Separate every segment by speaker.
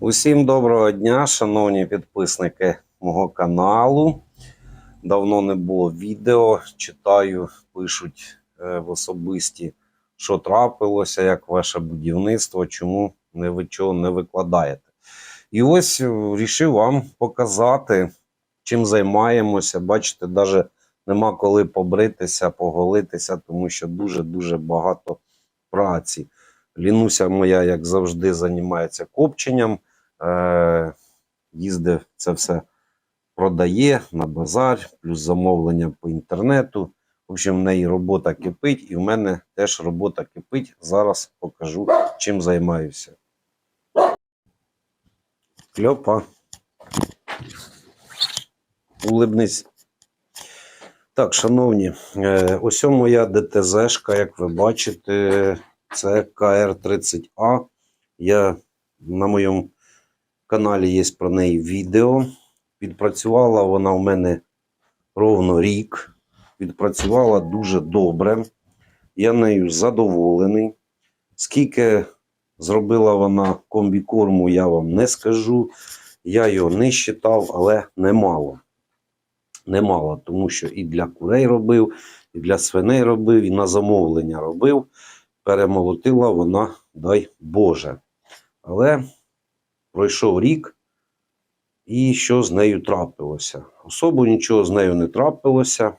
Speaker 1: Усім доброго дня, шановні підписники мого каналу. Давно не було відео. Читаю, пишуть е, в особисті, що трапилося, як ваше будівництво, чому не ви чого не викладаєте. І ось вирішив вам показати, чим займаємося. Бачите, навіть нема коли побритися, поголитися, тому що дуже-дуже багато праці. Лінуся моя, як завжди, займається копченням. Е, їздив це все продає на базар, плюс замовлення по інтернету. В общем, в неї робота кипить, і в мене теж робота кипить. Зараз покажу, чим займаюся. Кльопа. Улибнись. Так, шановні, е, ось моя ДТЗшка, як ви бачите, це КР-30А. Я на моєму каналі є про неї відео. Відпрацювала вона у мене ровно рік. Відпрацювала дуже добре. Я нею задоволений. Скільки зробила вона комбікорму, я вам не скажу. Я його не считав, але немало. Немало, тому що і для курей робив, і для свиней робив, і на замовлення робив. Перемолотила вона, дай Боже. Але пройшов рік, і що з нею трапилося? Особо нічого з нею не трапилося.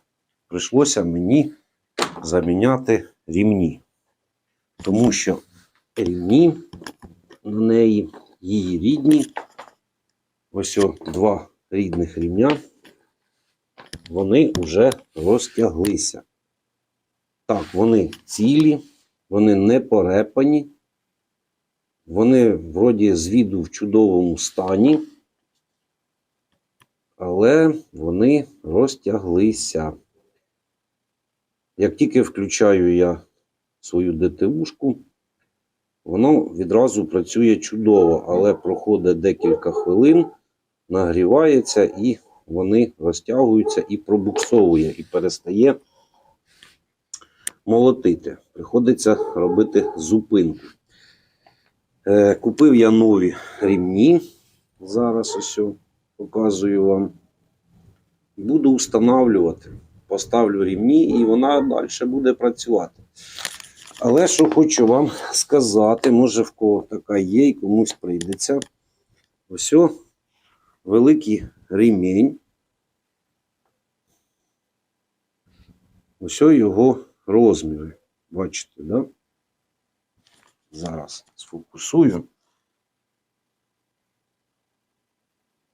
Speaker 1: Прийшлося мені заміняти рівні. Тому що рівні на неї, її рідні, ось о, два рідних рівня, вони вже розтяглися. Так, вони цілі, вони не порепані. Вони вроді з віду в чудовому стані, але вони розтяглися. Як тільки включаю я свою ДТУшку, воно відразу працює чудово, але проходить декілька хвилин, нагрівається і вони розтягуються і пробуксовує, і перестає молотити. Приходиться робити зупинку. Е, Купив я нові рівні. Зараз ось показую вам. Буду встановлювати. Поставлю рівні і вона далі буде працювати. Але що хочу вам сказати, може в кого така є і комусь прийдеться. Ось великий ремінь. Ось о його розміри. Бачите, да? Зараз сфокусую.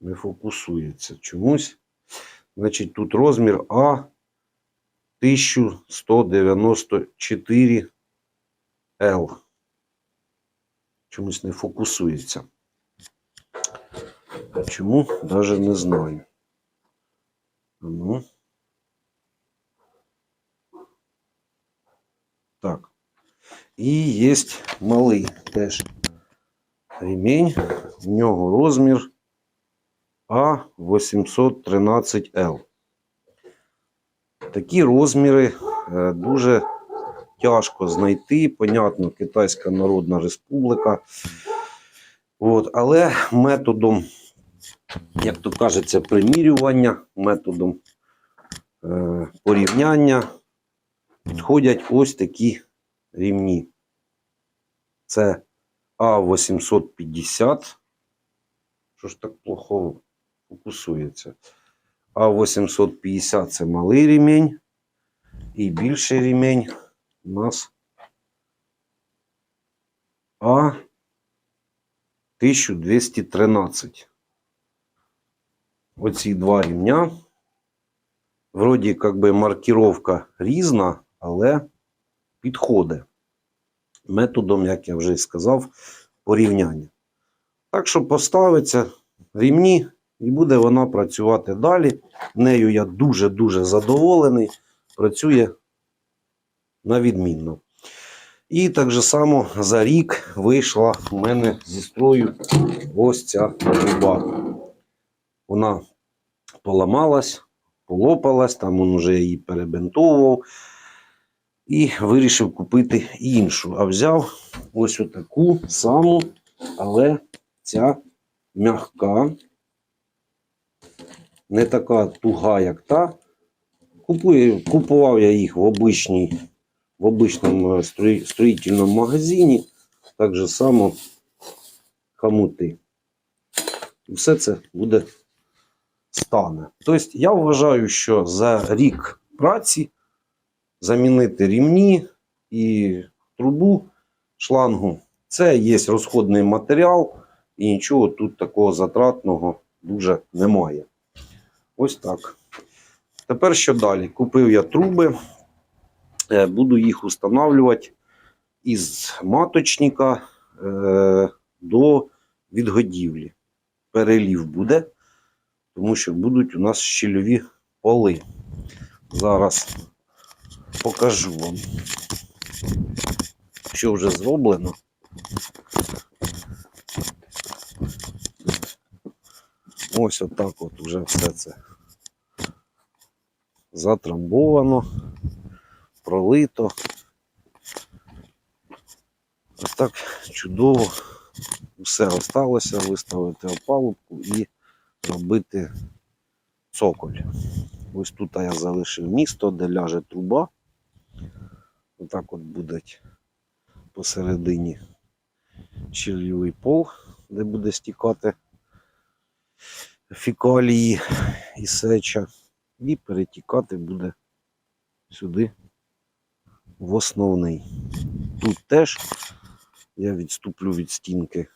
Speaker 1: Не фокусується чомусь. Значить, тут розмір А 1194 L. Чомусь не фокусується. Чому? Навіть не знаю. Ну. Так. І є малий теж ремінь. В нього розмір А813Л. Такі розміри е, дуже тяжко знайти. Понятно, Китайська Народна Республіка. От, але методом, як то кажеться, примірювання, методом е, порівняння підходять ось такі рівні. Це А850. Що ж так плохо фокусується? А850 це малий ремінь. І більший ремінь у нас А1213. Оці два рівня. Вроді, як би маркіровка різна, але підходить методом, як я вже сказав, порівняння. Так що поставиться рівні і буде вона працювати далі. Нею я дуже-дуже задоволений. Працює на відмінно. І так же само за рік вийшла у мене зі строю ось ця труба. Вона поламалась, полопалась, там він вже її перебинтовував. І вирішив купити іншу. А взяв ось отаку саму, але ця м'яка, не така туга, як та. Купую, купував я їх в обичній, в обичному е, строї- строїтельному магазині. Так же само хамути. І все це буде стане. Тобто я вважаю, що за рік праці замінити рівні і трубу шлангу це є розходний матеріал, і нічого тут такого затратного дуже немає. Ось так. Тепер що далі? Купив я труби, Е, буду їх встановлювати із маточника е, до відгодівлі. Перелів буде, тому що будуть у нас щільові поли. Зараз покажу вам, що вже зроблено. Ось отак от уже все це затрамбовано, пролито. Ось так чудово все осталося виставити опалубку і робити цоколь. Ось тут я залишив місто, де ляже труба. Отак от буде посередині щільовий пол, де буде стікати фікалії і сеча. І перетікати буде сюди в основний. Тут теж я відступлю від стінки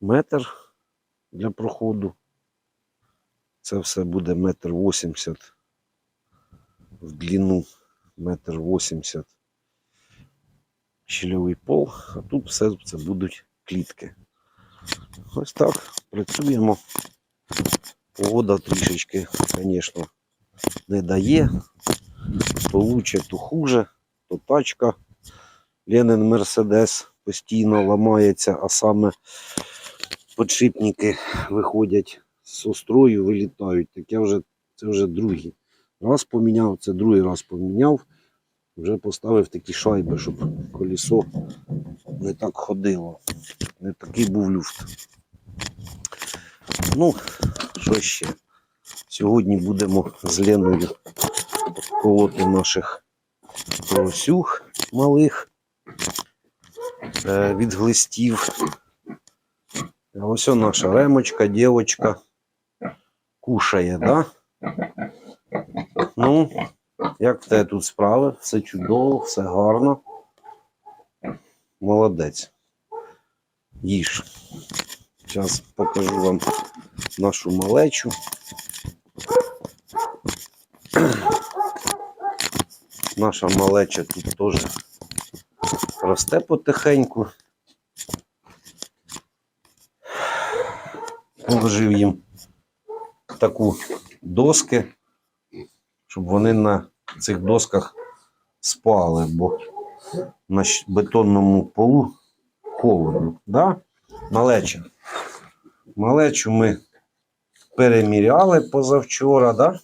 Speaker 1: метр для проходу. Це все буде метр вісімдесят в длину, метр вісімдесят щільовий пол, а тут все це будуть клітки. Ось так працюємо. Погода трішечки, звісно, не дає. То лучше, то хуже, то тачка. Ленин Мерседес постійно ламається, а саме подшипники виходять з острою, вилітають. Так я вже, це вже другий раз поміняв, це другий раз поміняв. Вже поставив такі шайби, щоб колесо не так ходило. Не такий був люфт. Ну, що ще? Сьогодні будемо з Леною колоти наших поросюх малих е, від глистів. Ось наша ремочка, дівочка кушає, да? Ну, як в тебе тут справи? Все чудово, все гарно. Молодець. Їж. Зараз покажу вам нашу малечу. Наша малеча тут теж росте потихеньку. Положив їм таку доски, щоб вони на цих досках спали, бо на бетонному полу холодно. Да? Малеча. Малечу ми переміряли позавчора, да?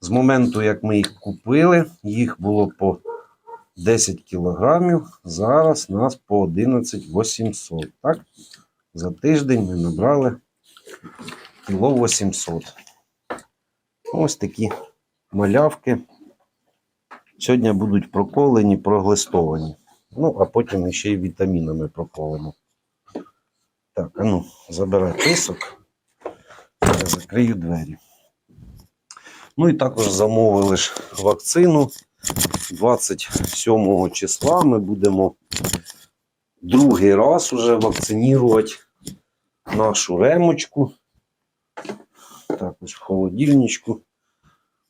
Speaker 1: З моменту, як ми їх купили, їх було по 10 кілограмів, зараз нас по 11 800. Так? За тиждень ми набрали кіло 800. Ось такі малявки. Сьогодні будуть проколені, проглистовані. Ну, а потім ще й вітамінами проколимо. Так, а ну, забирай писок. Я закрию двері. Ну і також замовили ж вакцину. 27 числа ми будемо другий раз уже вакцинувати нашу ремочку. Так, ось в холодильничку.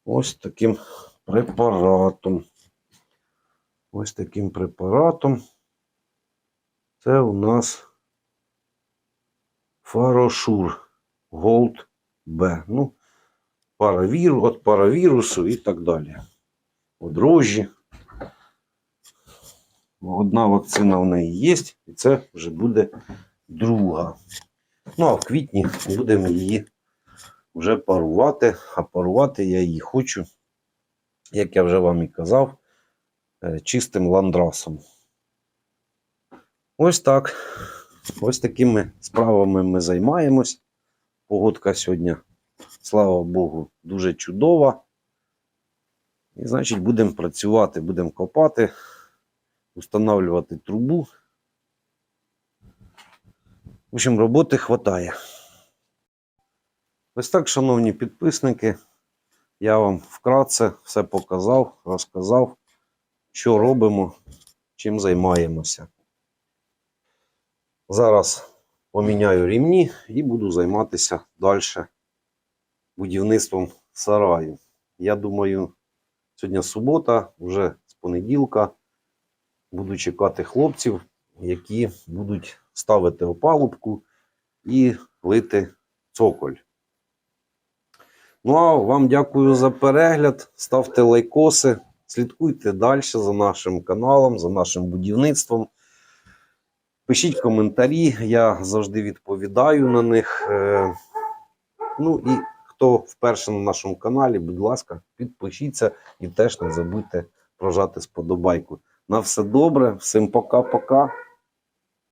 Speaker 1: Ось таким препаратом. Ось таким препаратом. Це у нас Фарошур Gold B. Ну, паравір, от паравірусу і так далі. Одрожжі. Одна вакцина в неї є, і це вже буде друга. Ну, а в квітні будемо її вже парувати. А парувати я її хочу, як я вже вам і казав, е, чистим ландрасом. Ось так. ось такими справами ми займаємось. Погодка сьогодні, слава Богу, дуже чудова. І, значить, будемо працювати, будемо копати, встановлювати трубу. В общем, роботи хватає. Ось так, шановні підписники, я вам вкратце все показав, розказав, що робимо, чим займаємося. Зараз поміняю рівні і буду займатися далі будівництвом сараю. Я думаю, сьогодні субота, вже з понеділка буду чекати хлопців, які будуть ставити опалубку і лити цоколь. Ну а вам дякую за перегляд. Ставте лайкоси, слідкуйте далі за нашим каналом, за нашим будівництвом. Пишіть коментарі, я завжди відповідаю на них. Е, Ну і хто вперше на нашому каналі, будь ласка, підпишіться і теж не забудьте прожати сподобайку. На все добре, всім пока-пока.